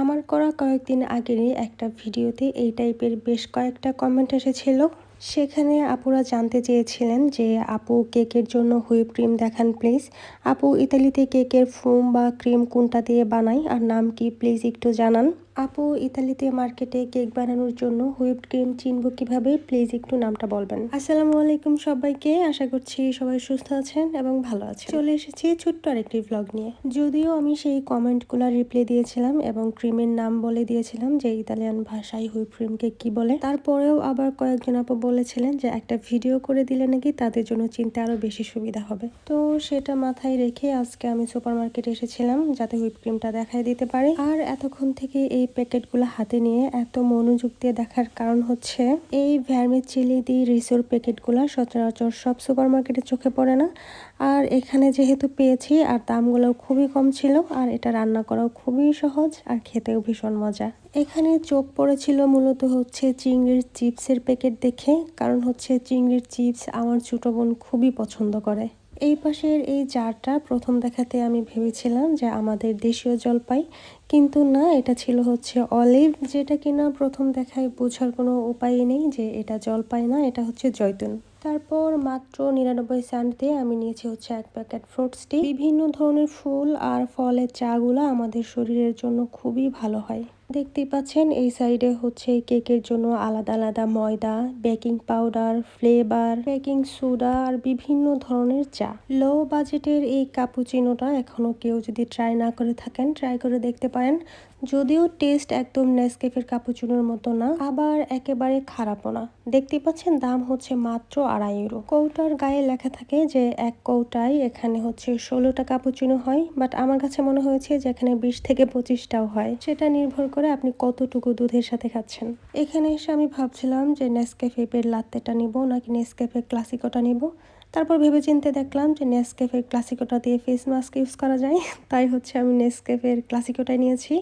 আমার করা কয়েকদিন আগেরই একটা ভিডিওতে এই টাইপের বেশ কয়েকটা কমেন্ট এসেছিল। সেখানে আপুরা জানতে চেয়েছিলেন যে, আপু, কেকের জন্য হুইপ ক্রিম দেখান প্লিজ আপু, ইতালিতে কেকের ফোম বা ক্রিম কোনটা দিয়ে বানাই? আর নাম কি প্লিজ একটু জানান। আপু, ইতালিতে মার্কেটে কেক বানানোর জন্য হুইপড ক্রিম চিনব কীভাবে? প্লিজ একটু নামটা বলবেন। আসসালামু আলাইকুম সবাইকে। আশা করছি সবাই সুস্থ আছেন এবং ভালো আছেন। চলে এসেছি ছোট্ট আরেকটি ভ্লগ নিয়ে। যদিও আমি সেই কমেন্টগুলো রিপ্লাই দিয়েছিলাম এবং ক্রিমের নাম বলে দিয়েছিলাম যে ইতালিয়ান ভাষায় হুইপ ক্রিমকে কি বলে। তারপরেও আবার কয়েকজন আপু বলেছিলেন যে একটা ভিডিও করে দিলে নাকি তাদের জন্য চিনতে আরও বেশি সুবিধা হবে। তো সেটা মাথায় রেখে আজকে আমি সুপার মার্কেটে এসেছিলাম যাতে হুইপ ক্রিমটা দেখাই দিতে পারি। আর এতক্ষণ থেকে এই প্যাকেটগুলো হাতে নিয়ে এত মনোযোগ দিয়ে দেখার কারণ হচ্ছে এই ভ্যারমেট চিলি দি রিসোর প্যাকেটগুলো সচরাচর সব সুপার মার্কেটে চোখে পড়ে না। আর এখানে যেহেতু পেয়েছি আর দামগুলোও খুবই কম ছিল আর এটা রান্না করাও খুবই সহজ আর খেতেও ভীষণ মজা। এখানে চোখ পড়েছিল মূলত হচ্ছে চিংড়ির চিপসের প্যাকেট দেখে, কারণ হচ্ছে চিংড়ির চিপস আমার ছোট বোন খুবই পছন্দ করে। এই পাশের এই জারটা প্রথম দেখাতে আমি ভেবেছিলাম যে আমাদের দেশীয় জলপাই, কিন্তু না, এটা ছিল হচ্ছে অলিভ, যেটা কিনা প্রথম দেখায় বোঝার কোনো উপায় নেই যে এটা জলপাই না, এটা হচ্ছে জৈতুন তারপর মাত্র নিরানব্বই সেন্ট দিয়ে আমি নিয়েছি হচ্ছে এক প্যাকেট ফ্রুট স্টিক বিভিন্ন ধরনের ফুল আর ফলের চাগুলো আমাদের শরীরের জন্য খুবই ভালো হয়। দেখতেই পাচ্ছেন, এই সাইডে হচ্ছে কেকের জন্য আলাদা আলাদা ময়দা, baking powder, flavour, baking soda আর বিভিন্ন ধরনের চা। লো বাজেটের এই কাপুচিনোটা এখনও কেউ যদি ট্রাই না করে থাকেন ট্রাই করে দেখতে পারেন। যদিও টেস্ট একদম নেসকেফের কাপুচিনোর মতো না, আবার একেবারে খারাপও না। দেখতে পাচ্ছেন, দাম হচ্ছে মাত্র আড়াই ইউরো কৌটার গায়ে লেখা থাকে যে, এক কৌটায় এখানে হচ্ছে ষোলোটা কাপুচিনো হয় বাট আমার কাছে মনে হয়েছে যে, এখানে বিশ থেকে পঁচিশটাও হয়। সেটা নির্ভর করে আপনি কতটুকু দুধের সাথে খাচ্ছেন। এখানে এসে আমি ভাবছিলাম যে নেসকেফে পের লাত্তেটা নিব, নাকি নেসকেফে ক্লাসিকোটা নিব। তারপর ভেবে চিনতে দেখলাম যে নেসকেফের ক্লাসিকোটা দিয়ে ফেস মাস্ক ইউজ করা যায়। তাই হচ্ছে আমি নেসকেফের ক্লাসিকোটাই নিয়েছি।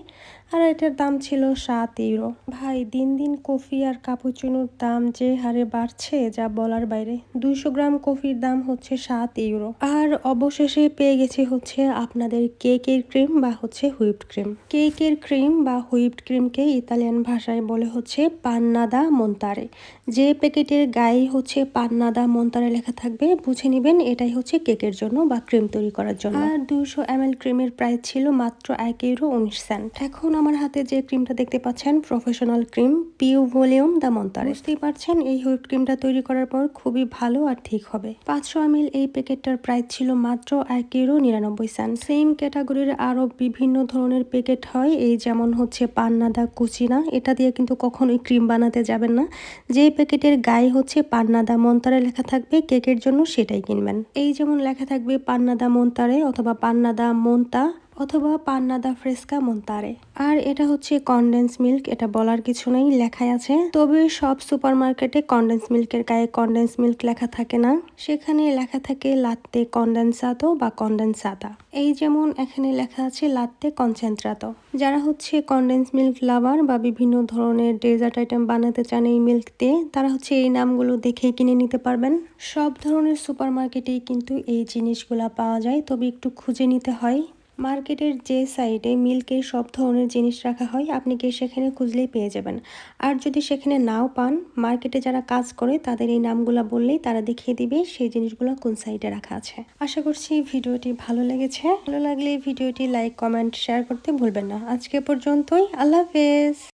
আর এটার দাম ছিল সাত ইউরো। ভাই, দিন দিন কফি আর কাপুচিনোর দাম যে হারে বাড়ছে, যা বলার বাইরে, দুইশো গ্রাম কফির দাম হচ্ছে সাত ইউরো। আর অবশেষে পেয়ে গেছে হচ্ছে আপনাদের কেকের ক্রিম বা হচ্ছে হুইপড ক্রিম। কেকের ক্রিম বা হুইপড ক্রিমকে ইতালিয়ান ভাষায় বলে হচ্ছে পান্নাদা মন্তারে। যে প্যাকেটের গায়ে হচ্ছে পান্নাদা মন্তারে লেখা থাকবে, বুঝে নেবেন এটাই হচ্ছে কেকের জন্য বা ক্রিম তৈরি করার জন্য। আর দুশো এম ক্রিমের প্রাইস ছিল মাত্র এক ইউরো উনিশ সেন্ট। এখন আমার হাতে যে ক্রিমটা দেখতে পাচ্ছেন প্রফেশনাল ক্রিম পিউ ভলিউম দা মন্তারে বুঝতেই পারছেন, এই হুইপ ক্রিমটা তৈরি করার পর খুবই ভালো আর ঠিক হবে। পাঁচশো এম এই প্যাকেটটার প্রাইস ছিল মাত্র এক ইউরো নিরানব্বই সেন্ট সেম ক্যাটাগরির আরও বিভিন্ন ধরনের প্যাকেট হয়, এই যেমন হচ্ছে পান্নাদা কুচিনা। এটা দিয়ে কিন্তু কখনোই ক্রিম বানাতে যাবেন না। যে প্যাকেটের গায়ে হচ্ছে পান্নাদা মন্তারে লেখা থাকবে, কেকের জন্য সেটাই কিনবেন। এই যেমন লেখা থাকবে পান্নাদা মন্তারে অথবা পান্নাদা মন্তা অথবা পান্নাদা ফ্রেস্কা মন্তারে। আর এটা হচ্ছে কন্ডেন্স মিল্ক এটা বলার কিছু নেই, লেখাই আছে। তবে সব সুপার মার্কেটে কন্ডেন্স মিল্কের গায়ে কন্ডেন্স মিল্ক লেখা থাকে না। সেখানে লেখা থাকে লাত্তে কন্ডেন্সাতো বা কন্ডেন্সাতা এই যেমন এখানে লেখা আছে লাত্তে কনসেন্ট্রাতো যারা হচ্ছে কন্ডেন্স মিল্ক লাভার বা বিভিন্ন ধরনের ডেজার্ট আইটেম বানাতে চান এই মিল্ক দিয়ে, তারা হচ্ছে এই নামগুলো দেখেই কিনে নিতে পারবেন। সব ধরনের সুপার মার্কেটেই কিন্তু এই জিনিসগুলা পাওয়া যায়, তবে একটু খুঁজে নিতে হয়। মার্কেটের যে সাইডে মিল্কের সব ধরনের জিনিস রাখা হয়, আপনি গিয়ে সেখানে খুঁজলেই পেয়ে যাবেন। আর যদি সেখানে নাও পান, মার্কেটে যারা কাজ করে, তাদের এই নামগুলো বললেই তারা দেখিয়ে দিবে সেই জিনিসগুলো কোন সাইডে রাখা আছে। আশা করছি ভিডিওটি ভালো লেগেছে। ভালো লাগলে ভিডিওটি লাইক, কমেন্ট, শেয়ার করতে ভুলবেন না। আজকে পর্যন্তই। আল্লাহ হাফেজ।